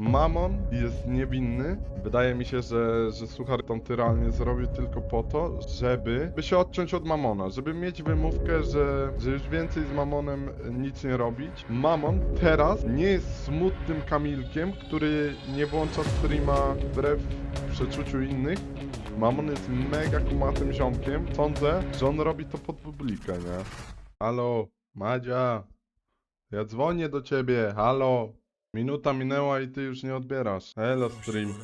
Mamon jest niewinny. Wydaje mi się, że, że Suchar tą tyralnię zrobił tylko po to, żeby by się odciąć od Mamona, żeby mieć wymówkę, że, że już więcej z Mamonem nic nie robić. Mamon teraz nie jest smutnym kamilkiem, który nie włącza streama wbrew przeczuciu innych. Mamon jest mega kumatym ziomkiem. Sądzę, że on robi to pod publikę, nie? Halo, Madzia. Ja dzwonię do ciebie, halo. Minuta minęła i ty już nie odbierasz. Hello stream.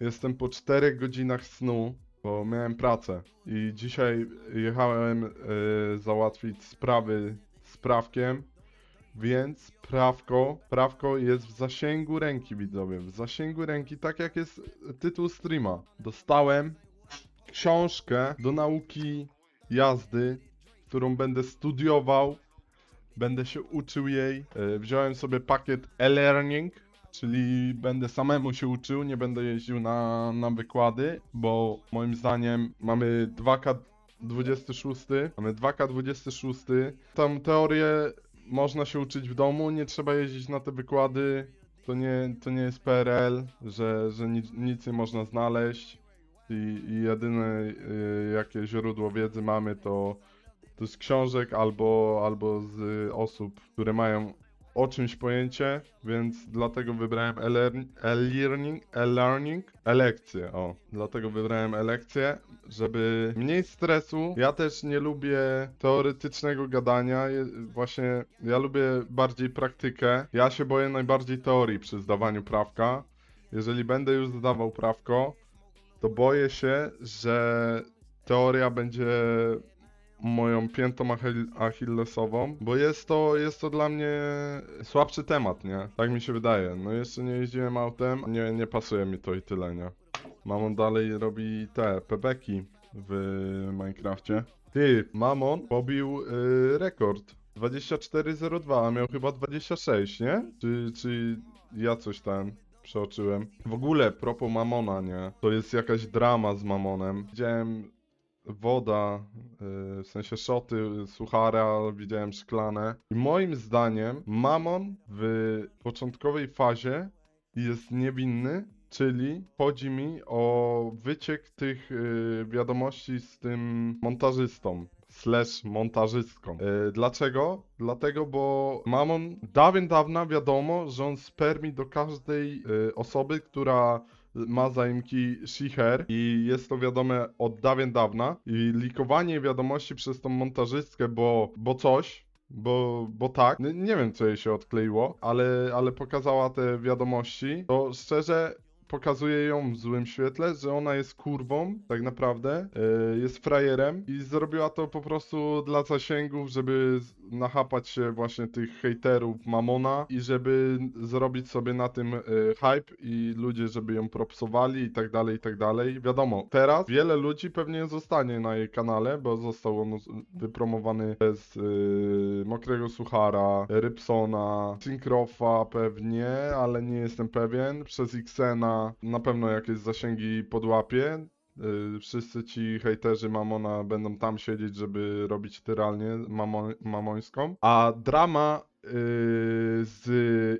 Jestem po 4 godzinach snu, bo miałem pracę. I dzisiaj jechałem y, załatwić sprawy z prawkiem, więc prawko, prawko jest w zasięgu ręki widzowie. W zasięgu ręki, tak jak jest tytuł streama. Dostałem książkę do nauki jazdy, którą będę studiował Będę się uczył jej. E, Wziąłem sobie pakiet e-learning, czyli będę samemu się uczył, nie będę jeździł na, na wykłady, bo moim zdaniem mamy 2K26, mamy 2K26. Tam teorię można się uczyć w domu, nie trzeba jeździć na te wykłady. To nie, to nie jest PRL, że, że nic, nic nie można znaleźć. I, i jedyne y, jakie źródło wiedzy mamy to z książek albo, albo z osób, które mają o czymś pojęcie, więc dlatego wybrałem e-learn- e-learning, e-learning, e-lekcje, o, dlatego wybrałem e-lekcje, żeby mniej stresu. Ja też nie lubię teoretycznego gadania, właśnie ja lubię bardziej praktykę. Ja się boję najbardziej teorii przy zdawaniu prawka. Jeżeli będę już zdawał prawko, to boję się, że teoria będzie moją piętą achil achillesową, bo jest to, jest to dla mnie słabszy temat, nie? Tak mi się wydaje. No jeszcze nie jeździłem autem, nie, nie pasuje mi to i tyle, nie? Mamon dalej robi te pebeki w Minecrafcie. Ty, Mamon pobił y, rekord. 24.02, a miał chyba 26, nie? Czy, czy ja coś tam przeoczyłem? W ogóle, propos Mamona, nie? To jest jakaś drama z Mamonem. Widziałem woda, y, w sensie szoty, suchara, widziałem szklane. I moim zdaniem Mamon w początkowej fazie jest niewinny, czyli chodzi mi o wyciek tych y, wiadomości z tym montażystą. Slash montażystką. Y, dlaczego? Dlatego, bo Mamon dawien dawna wiadomo, że on spermi do każdej y, osoby, która ma zaimki She-Her i jest to wiadome od dawien dawna. I likowanie wiadomości przez tą montażystkę, bo, bo coś, bo, bo tak, N- nie wiem co jej się odkleiło, ale, ale pokazała te wiadomości, to szczerze pokazuje ją w złym świetle, że ona jest kurwą, tak naprawdę, yy, jest frajerem i zrobiła to po prostu dla zasięgów, żeby nachapać się właśnie tych hejterów Mamona i żeby zrobić sobie na tym yy, hype i ludzie, żeby ją propsowali i tak dalej, i tak dalej. Wiadomo, teraz wiele ludzi pewnie zostanie na jej kanale, bo został on wypromowany przez yy, Mokrego Suchara, Rybsona, Syncrofa pewnie, ale nie jestem pewien, przez Xena na pewno jakieś zasięgi podłapie. Yy, wszyscy ci hejterzy Mamona będą tam siedzieć, żeby robić tyralnię mamo mamońską. A drama yy, z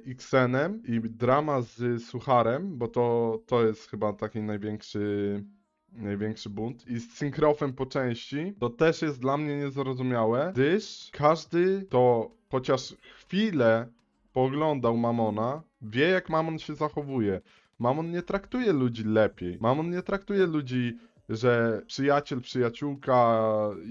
Xenem i drama z Sucharem, bo to, to jest chyba taki największy największy bunt. I z Synkrofem po części, to też jest dla mnie niezrozumiałe, gdyż każdy to chociaż chwilę poglądał Mamona, wie jak Mamon się zachowuje. Mamon nie traktuje ludzi lepiej. Mamon nie traktuje ludzi, że przyjaciel, przyjaciółka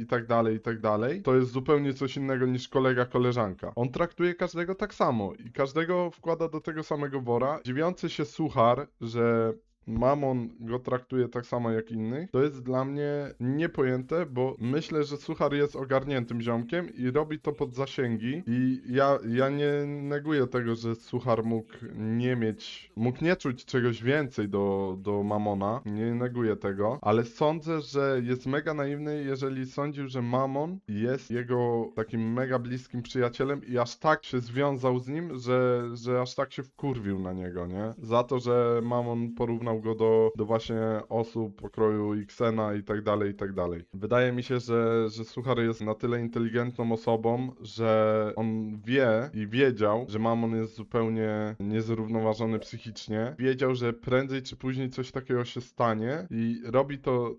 i tak dalej, i tak dalej, to jest zupełnie coś innego niż kolega, koleżanka. On traktuje każdego tak samo i każdego wkłada do tego samego wora. Dziwiący się suchar, że Mamon go traktuje tak samo jak innych, to jest dla mnie niepojęte, bo myślę, że Suchar jest ogarniętym ziomkiem i robi to pod zasięgi. I ja, ja nie neguję tego, że Suchar mógł nie mieć, mógł nie czuć czegoś więcej do, do Mamona, nie neguję tego, ale sądzę, że jest mega naiwny, jeżeli sądził, że Mamon jest jego takim mega bliskim przyjacielem i aż tak się związał z nim, że, że aż tak się wkurwił na niego, nie? Za to, że Mamon porównał porównał go do, do właśnie osób pokroju Xena i tak dalej, i tak dalej. Wydaje mi się, że, że Suchar jest na tyle inteligentną osobą, że on wie i wiedział, że Mamon jest zupełnie niezrównoważony psychicznie. Wiedział, że prędzej czy później coś takiego się stanie i robi to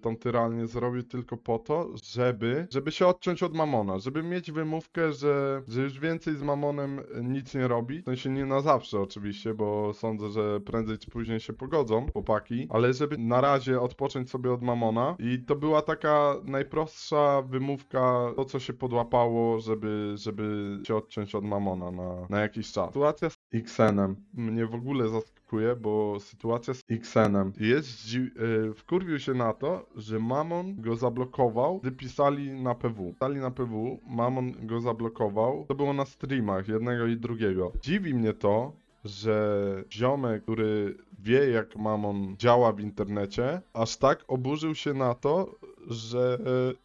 tą tyralnię zrobił tylko po to, żeby, żeby się odciąć od Mamona, żeby mieć wymówkę, że, że już więcej z Mamonem nic nie robi, w sensie nie na zawsze oczywiście, bo sądzę, że prędzej czy później się pogodzą chłopaki, ale żeby na razie odpocząć sobie od Mamona i to była taka najprostsza wymówka, to co się podłapało, żeby, żeby się odciąć od Mamona na, na jakiś czas. Sytuacja Xenem mnie w ogóle zaskakuje, bo sytuacja z Xenem jest, zdzi- y, wkurwił się na to, że Mamon go zablokował, gdy pisali na PW. Pisali na PW, Mamon go zablokował, to było na streamach jednego i drugiego. Dziwi mnie to, że ziomek, który wie jak Mamon działa w internecie, aż tak oburzył się na to, że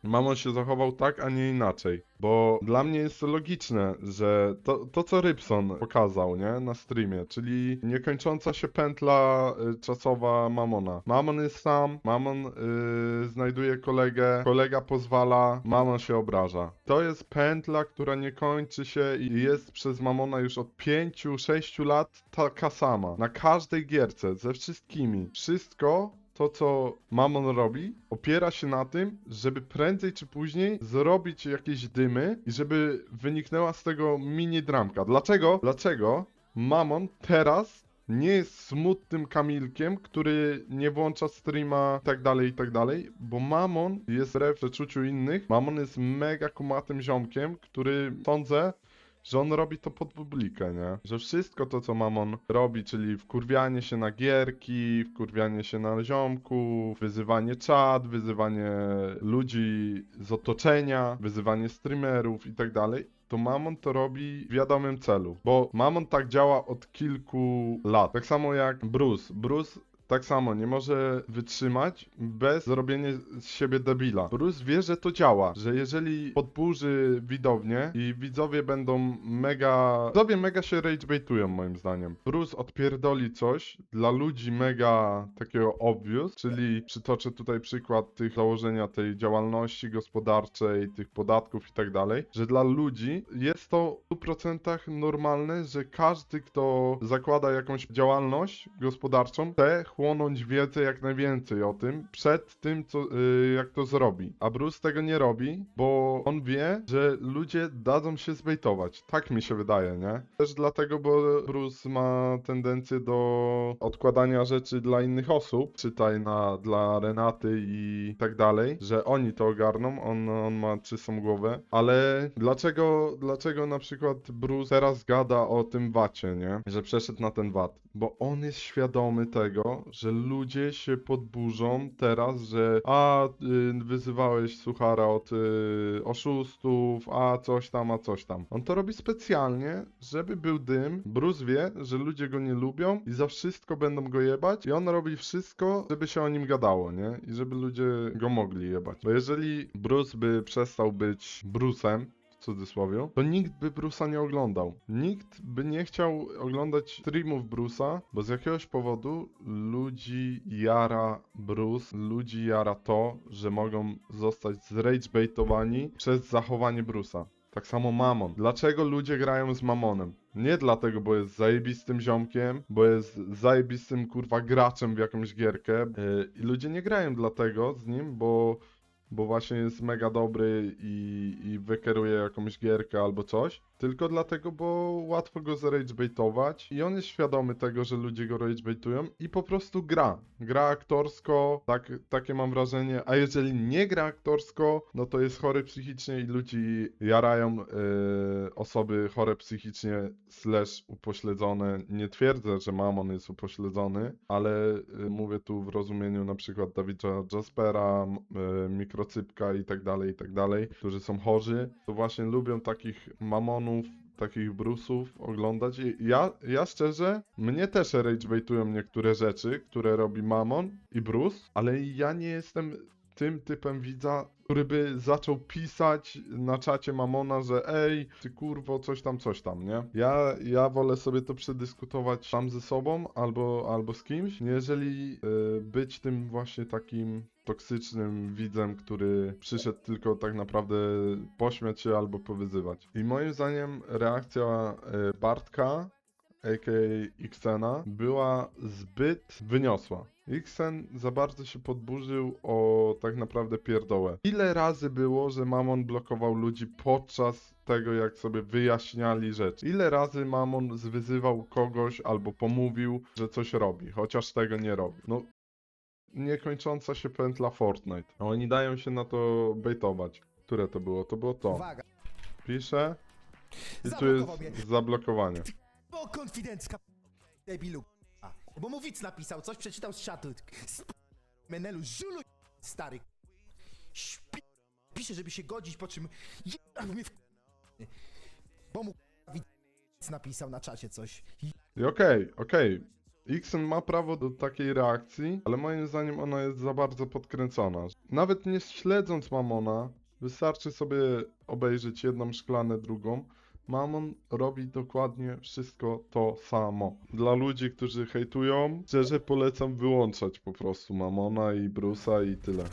e, Mamon się zachował tak, a nie inaczej. Bo dla mnie jest logiczne, że to, to co Rybson pokazał, nie, na streamie, czyli niekończąca się pętla y, czasowa Mamona. Mamon jest sam, Mamon y, znajduje kolegę, kolega pozwala, Mamon się obraża. To jest pętla, która nie kończy się i jest przez Mamona już od 5-6 lat taka sama. Na każdej gierce, ze wszystkimi. Wszystko to, co Mamon robi, opiera się na tym, żeby prędzej czy później zrobić jakieś dymy i żeby wyniknęła z tego mini dramka. Dlaczego? Dlaczego Mamon teraz nie jest smutnym Kamilkiem, który nie włącza streama i tak dalej, i tak dalej, bo Mamon jest wbrew przeczuciu innych, Mamon jest mega kumatym ziomkiem, który sądzę, że on robi to pod publikę, nie? Że wszystko to, co Mamon robi, czyli wkurwianie się na gierki, wkurwianie się na ziomków, wyzywanie czat, wyzywanie ludzi z otoczenia, wyzywanie streamerów i tak dalej, to Mamon to robi w wiadomym celu, bo Mamon tak działa od kilku lat. Tak samo jak Bruce. Bruce tak samo nie może wytrzymać bez zrobienia z siebie debila. Bruce wie, że to działa, że jeżeli podburzy widownię i widzowie będą mega... Widzowie mega się ragebaitują moim zdaniem. Bruce odpierdoli coś dla ludzi mega takiego obvious, czyli przytoczę tutaj przykład tych założenia tej działalności gospodarczej, tych podatków i tak dalej, że dla ludzi jest to w 100% normalne, że każdy, kto zakłada jakąś działalność gospodarczą, chce chłonąć wiedzę jak najwięcej o tym przed tym, co, y, jak to zrobi. A Bruce tego nie robi, bo on wie, że ludzie dadzą się zbejtować. Tak mi się wydaje, nie? Też dlatego, bo Bruce ma tendencję do odkładania rzeczy dla innych osób, czytaj na, dla Renaty i tak dalej, że oni to ogarną, on, on ma czystą głowę, ale dlaczego, dlaczego na przykład Bruce teraz gada o tym wacie, nie? Że przeszedł na ten wat, bo on jest świadomy tego, że ludzie się podburzą teraz, że a, y, wyzywałeś Suchara od y, oszustów, a coś tam, a coś tam. On to robi specjalnie, żeby był dym. Bruce wie, że ludzie go nie lubią i za wszystko będą go jebać i on robi wszystko, żeby się o nim gadało, nie? I żeby ludzie go mogli jebać. Bo jeżeli Bruce by przestał być Bruce'em, w cudzysłowie, to nikt by Bruce'a nie oglądał. Nikt by nie chciał oglądać streamów Bruce'a, bo z jakiegoś powodu ludzi jara Bruce, ludzi jara to, że mogą zostać zragebaitowani przez zachowanie Bruce'a. Tak samo Mamon. Dlaczego ludzie grają z Mamonem? Nie dlatego, bo jest zajebistym ziomkiem, bo jest zajebistym kurwa graczem w jakąś gierkę. Yy, I ludzie nie grają dlatego z nim, bo bo właśnie jest mega dobry i, i wykeruje jakąś gierkę albo coś, tylko dlatego, bo łatwo go zaragebaitować i on jest świadomy tego, że ludzie go ragebaitują i po prostu gra. Gra aktorsko, tak, takie mam wrażenie, a jeżeli nie gra aktorsko, no to jest chory psychicznie i ludzi jarają yy, osoby chore psychicznie slash upośledzone. Nie twierdzę, że Mamon jest upośledzony, ale yy, mówię tu w rozumieniu na przykład Dawida Jaspera, yy, Mikrocypka i tak dalej, i tak dalej, którzy są chorzy, to właśnie lubią takich mamonów, takich brusów oglądać. I ja, ja szczerze, mnie też ragebaitują niektóre rzeczy, które robi Mamon i Bruce, ale ja nie jestem tym typem widza, który by zaczął pisać na czacie Mamona, że ej, ty kurwo, coś tam, coś tam, nie? Ja, ja wolę sobie to przedyskutować sam ze sobą albo, albo z kimś, jeżeli y, być tym właśnie takim toksycznym widzem, który przyszedł tylko tak naprawdę pośmiać się albo powyzywać. I moim zdaniem reakcja y, Bartka a.k.a. Xena, była zbyt wyniosła. Xen za bardzo się podburzył o tak naprawdę pierdołę. Ile razy było, że Mamon blokował ludzi podczas tego, jak sobie wyjaśniali rzeczy? Ile razy Mamon zwyzywał kogoś albo pomówił, że coś robi, chociaż tego nie robi? No, niekończąca się pętla Fortnite. Oni dają się na to baitować. Które to było? To było to. Uwaga, Piszę. I tu jest Zablokował zablokowanie. bo konfidencka, debilu. Bo mu widz napisał, coś przeczytał z czatu. Sp... Menelu, żulu, stary. Śpi... Pisze, żeby się godzić, po czym... Mnie w... Bo mu widz napisał na czacie coś. I okej, okej. Xen ma prawo do takiej reakcji, ale moim zdaniem ona jest za bardzo podkręcona. Nawet nie śledząc Mamona, wystarczy sobie obejrzeć jedną szklanę, drugą. Mamon robi dokładnie wszystko to samo. Dla ludzi, którzy hejtują, szczerze polecam wyłączać po prostu Mamona i Brusa i tyle.